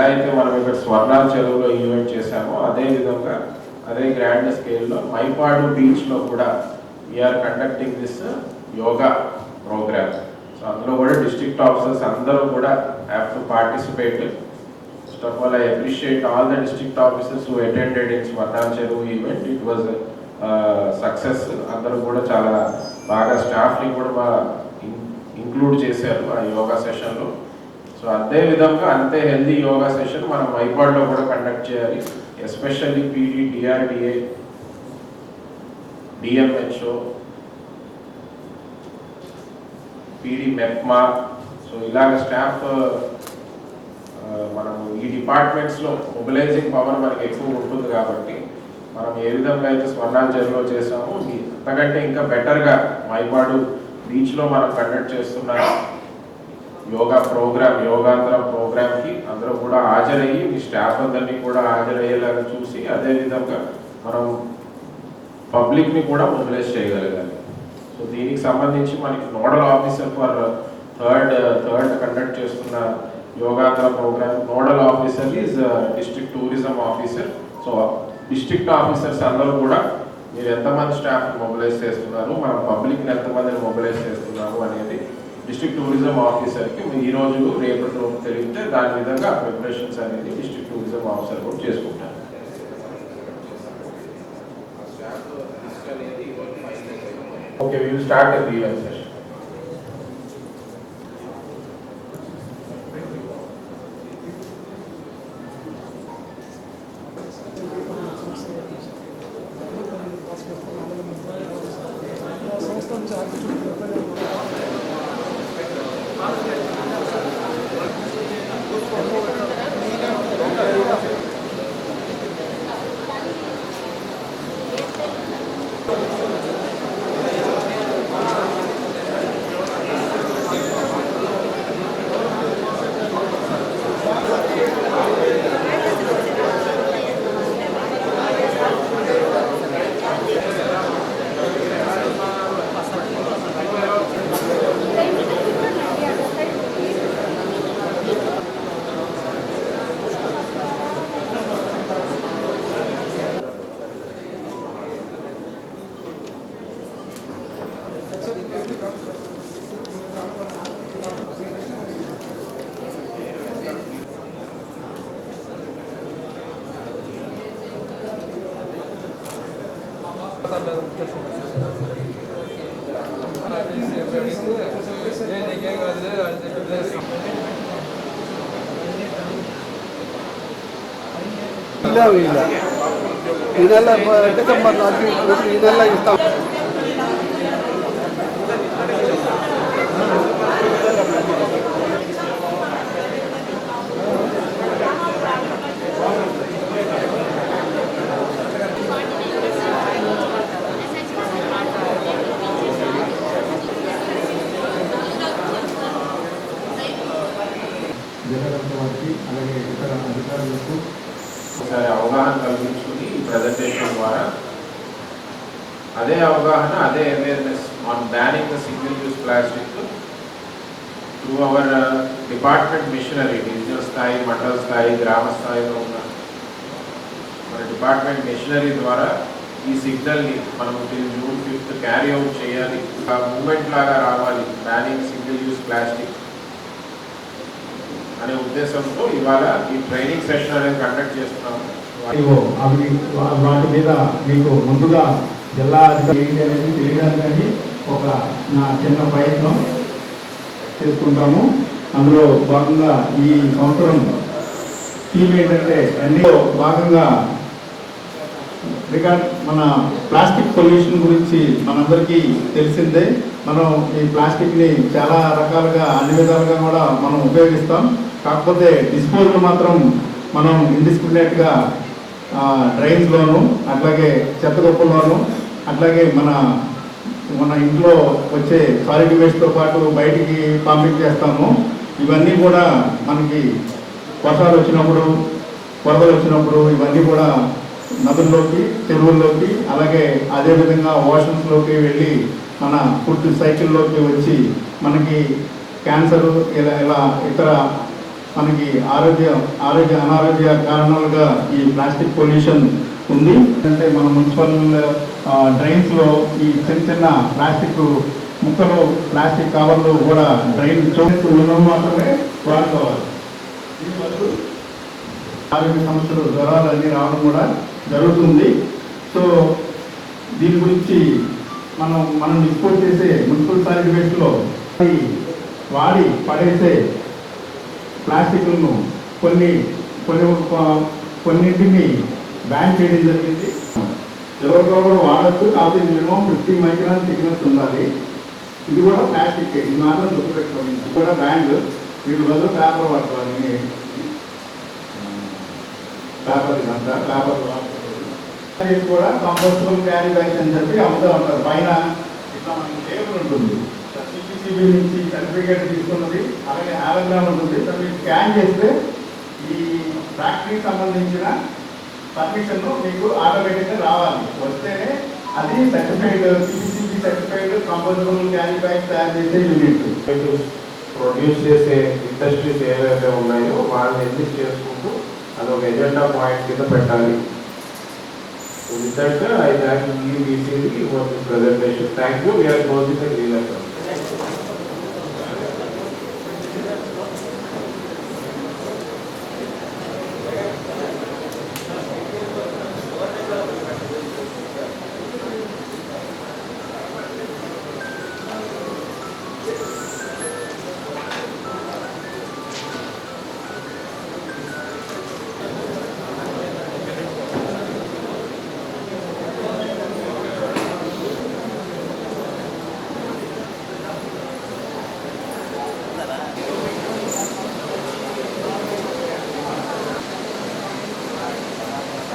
ఎలా అయితే మనం ఇక్కడ స్వర్ణాల చెరువులో ఈవెంట్ చేశామో అదే విధంగా అదే గ్రాండ్ స్కేల్లో మైపాడు బీచ్లో కూడా we're conducting this yoga program so అందులో కూడా డిస్ట్రిక్ట్ ఆఫీసర్స్ అందరూ కూడా have to participate first of all I appreciate all the district officers who attended in Swarnala Cheruvu event it was success అందరూ కూడా చాలా బాగా స్టాఫ్ని కూడా బాగా ఇంక్లూడ్ చేశారు ఆ యోగా సెషన్లో సో అదే విధంగా అంతే హెల్దీ యోగా సెషన్ మనం మైపాడ్లో కూడా కండక్ట్ చేయాలి. Especially PD DRDA DMHO PD MEPMA so ఇలాగ స్టాఫ్ uh, మనం ఈ డిపార్ట్మెంట్స్లో మొబిలైజింగ్ పవర్ మనకి ఎక్కువ ఉంటుంది కాబట్టి మనం ఏ విధంగా అయితే స్వర్ణాంజలిలో చేసామో అంతకంటే ఇంకా బెటర్గా మైపాడు బీచ్లో మనం కండక్ట్ చేస్తున్న యోగా ప్రోగ్రామ్ యోగాంతరం ప్రోగ్రామ్కి అందరూ కూడా హాజరయ్యి మీ స్టాఫ్ అందరినీ కూడా హాజరయ్యేలాగా చూసి అదేవిధంగా మనం పబ్లిక్ని కూడా మొబిలైజ్ చేయగలగాలి. సో దీనికి సంబంధించి మనకి nodal officer for third third conduct చేస్తున్న Yogandhra program nodal officer is district tourism officer. So district officers అందరూ కూడా మీరు ఎంతమంది స్టాఫ్ మొబిలైజ్ చేస్తున్నారు మనం పబ్లిక్ని ఎంతమందిని మొబిలైజ్ చేస్తున్నాము అనేది డిస్ట్రిక్ట్ టూరిజం ఆఫీసర్కి ఈ రోజు రేపటి రోజు తెలిస్తే దాని విధంగా ప్రిపరేషన్స్ అనేది డిస్ట్రిక్ట్ టూరిజం ఆఫీసర్ కూడా చేసుకుంటారు. Okay will start the event session ಇಲ್ಲ ಇಲ್ಲ ಇದೆಲ್ಲ ಡಿಸೆಂಬರ್ ನಾಲ್ಕು ಇದೆಲ್ಲ ಇರ್ತಾವ జగదంత వారికి అలాగే ఇతర అధికారులకు ఒకసారి అవగాహన కల్పించుకుని ఈ ప్రజెంటేషన్ ద్వారా అదే అవగాహన అదే awareness on banning the single use plastic through our department machinery divisional స్థాయి మండల స్థాయి గ్రామ స్థాయిలో ఉన్న మన డిపార్ట్మెంట్ మిషనరీ ద్వారా ఈ సిగ్నల్ని మనం జూన్ ఫిఫ్త్ క్యారీ అవుట్ చేయాలి. ఒక మూమెంట్ లాగా రావాలి బ్యానింగ్ సింగిల్ యూస్ ప్లాస్టిక్ అనే ఉద్దేశంతో ఇవాళ ఈ ట్రైనింగ్ సెషన్ అనేది కండక్ట్ చేస్తున్నాము అవి వాటి మీద మీకు ముందుగా జిల్లా అధికారి అనేది తెలియడానికి ఒక నా చిన్న ప్రయత్నం చేసుకుంటాము. అందులో భాగంగా ఈ సంవత్సరం థీమ్ ఏంటంటే అన్నిలో భాగంగా రికార్డ్ మన ప్లాస్టిక్ పొల్యూషన్ గురించి మనందరికీ తెలిసిందే. మనం ఈ ప్లాస్టిక్ని చాలా రకాలుగా అన్ని విధాలుగా కూడా మనం ఉపయోగిస్తాం. కాకపోతే డిస్పోజల్ మాత్రం మనం ఇండిస్క్రిమినేట్గా డ్రైన్స్లోను అట్లాగే చెత్త కుప్పల్లోను అట్లాగే మన మన ఇంట్లో వచ్చే సాలిడ్ వేస్ట్తో పాటు బయటికి పంపించేస్తాము ఇవన్నీ కూడా మనకి వర్షాలు వచ్చినప్పుడు వరదలు వచ్చినప్పుడు ఇవన్నీ కూడా నదుల్లోకి చెరువుల్లోకి అలాగే అదేవిధంగా ఓషన్స్లోకి వెళ్ళి మన ఫుడ్ సైకిల్లోకి వచ్చి మనకి క్యాన్సర్ ఇలా ఇలా ఇతర మనకి ఆరోగ్య ఆరోగ్య అనారోగ్య కారణాలుగా ఈ ప్లాస్టిక్ పొల్యూషన్ ఉంది. అంటే మన మున్సిపల్ డ్రైన్స్లో ఈ చిన్న చిన్న ప్లాస్టిక్ ముక్కలు ప్లాస్టిక్ కవర్లు కూడా డ్రైన్ చోటు ఉన్నవి మాత్రమే వాడుకోవాలి. ఆరోగ్య సమస్యలు జ్వరాలు అన్నీ రావడం కూడా జరుగుతుంది. సో దీని గురించి మనం మనం డిస్పోజ్ చేసే మున్సిపల్ సాలిడ్ వేస్ట్లో వాడి పడేసే ప్లాస్టిక్లను కొన్ని కొన్ని కొన్నింటిని బ్యాన్ చేయడం జరిగింది. ఎవరికో కూడా వాడచ్చు కాకపోతే మినిమం ఫిఫ్టీ మైక్రాన్ థిక్నెస్ ఉండాలి. ఇది కూడా ప్లాస్టిక్ ఇది మాత్రం దుఃఖపెట్టుకోండి ఇది కూడా బ్యాండ్ వీటి బదులు పేపర్ వాడుకోవాలి. పేపర్ ఇదంతా పేపర్ ఇది కూడా కంపోస్టబుల్ క్యారీ బ్యాగ్స్ అని చెప్పి అమ్ముతూ ఉంటారు. పైన ఇట్లా మనకి టేబుల్ ఉంటుంది. సిపిసిబి నుంచి సర్టిఫికేట్ తీసుకున్నది అలాగే ఆలగ్రామ్ ఉంటుంది. సో మీరు స్కాన్ చేస్తే ఈ ఫ్యాక్టరీకి సంబంధించిన పర్మిషన్ మీకు ఆటోమేటిక్గా రావాలి. వస్తేనే అది certified CPCB certified compostable carry bag తయారు చేసే యూనిట్ ప్రొడ్యూస్ చేసే ఇండస్ట్రీస్ ఏవైతే ఉన్నాయో వాళ్ళని ఎగ్జిస్ట్ చేసుకుంటూ అది ఒక ఎజెండా పాయింట్ కింద పెట్టాలి. With that I thank you బీసీకి for this presentation thank you we're closing the